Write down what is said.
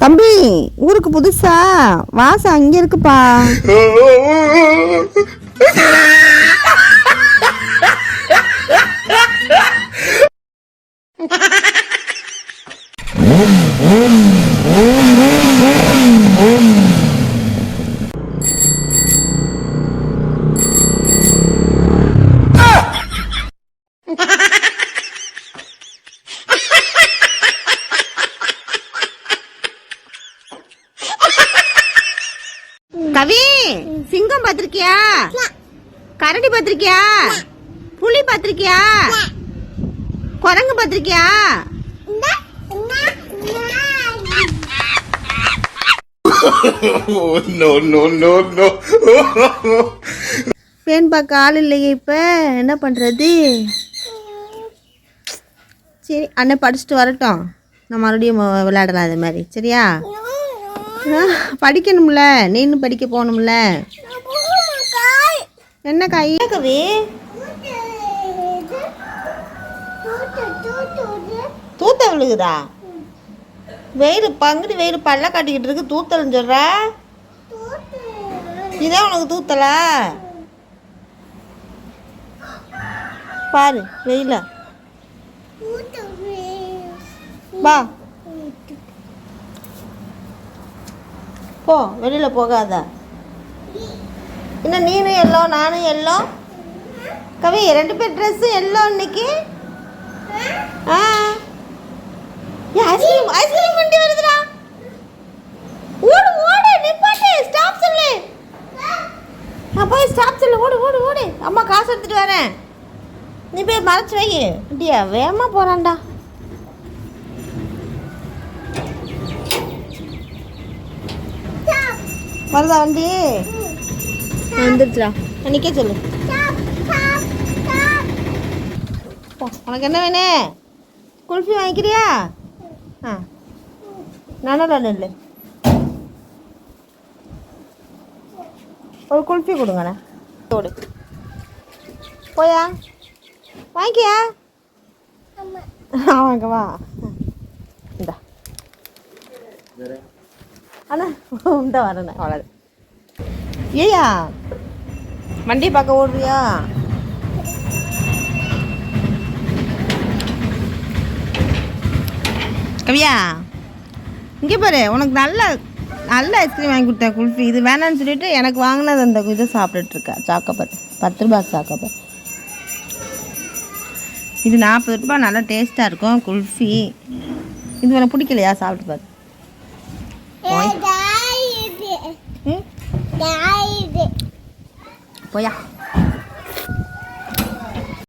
தம்பி ஊருக்கு புதுசா வாசம் அங்க இருக்குப்பா. Oh, சிங்கம் பாத்திருக்கியா கரடி பாத்திருக்கியா புலி பாத்திருக்கியா குரங்கு பாத்திருக்கியா. பேன் பார்க்க ஆள் இல்லையே இப்போ. என்ன பண்ணுறது சரி அண்ணன் படிச்சுட்டு வரட்டும். நான் மறுபடியும் விளையாடலாம் அது மாதிரி. சரியா? படிக்கணும்ல. நீனும் படிக்க போகணும்ல. என்ன காய்? கவி? தூத்த விழுகுதா? வெயில் பங்குடி வெயில் பல்ல காட்டிக்கிட்டு இருக்கு. தூத்தல்னு சொல்ற? இதான் உனக்கு தூத்தலா? பாரு வெயில. வா. போ வெளியில் போகாத. என்ன நீனும் எல்லோ நானும் எல்லோ கவி ரெண்டு பேர் ட்ரெஸ்ஸும் எல்லோ இன்னைக்கு? ஆ. ஏ ஐஸ்கிரீம் ஐஸ்கிரீம் வண்டி வருதுடா. ஓடு ஓடு நிப்பாட்டு ஸ்டாப் சொல்லு. நான் போய் ஸ்டாப் சொல்லு. ஓடு ஓடு ஓடு. அம்மா காசு எடுத்துகிட்டு வரேன். நீ போய் மறைச்சி வை. அப்படியா வேகமாக போகிறான்டா வருதா வண்டி? வந்துருச்சுடா நிற்க சொல்லு. போ, உனக்கு என்ன வேணும் குல்ஃபி வாங்கிக்கிறியா? ஆ. நானும் இல்லை ஒரு குல்ஃபி கொடுங்கண்ணே. ஓடு போயா? வாங்கிக்கியா? வாங்க வா இந்தா அண்ணா இந்த வரேண்ணே அவ்வளோ ஏயா வண்டி பார்க்க ஓடுறியா? கவியா இங்கே பாரு உனக்கு நல்ல நல்ல ஐஸ்கிரீம் வாங்கி கொடுத்தேன் குல்ஃபி. இது வேணாம்னு சொல்லிட்டு எனக்கு வாங்கினது அந்த இதை சாப்பிட்டுட்டு இருக்கா. சாக்கோபார் பத்து ரூபா சாக்கோபார் இது நாற்பது ரூபாய் நல்லா டேஸ்ட்டாக இருக்கும் குல்ஃபி. இது உனக்கு பிடிக்கலையா? சாப்பிட்டு பாரு. ம்? போயா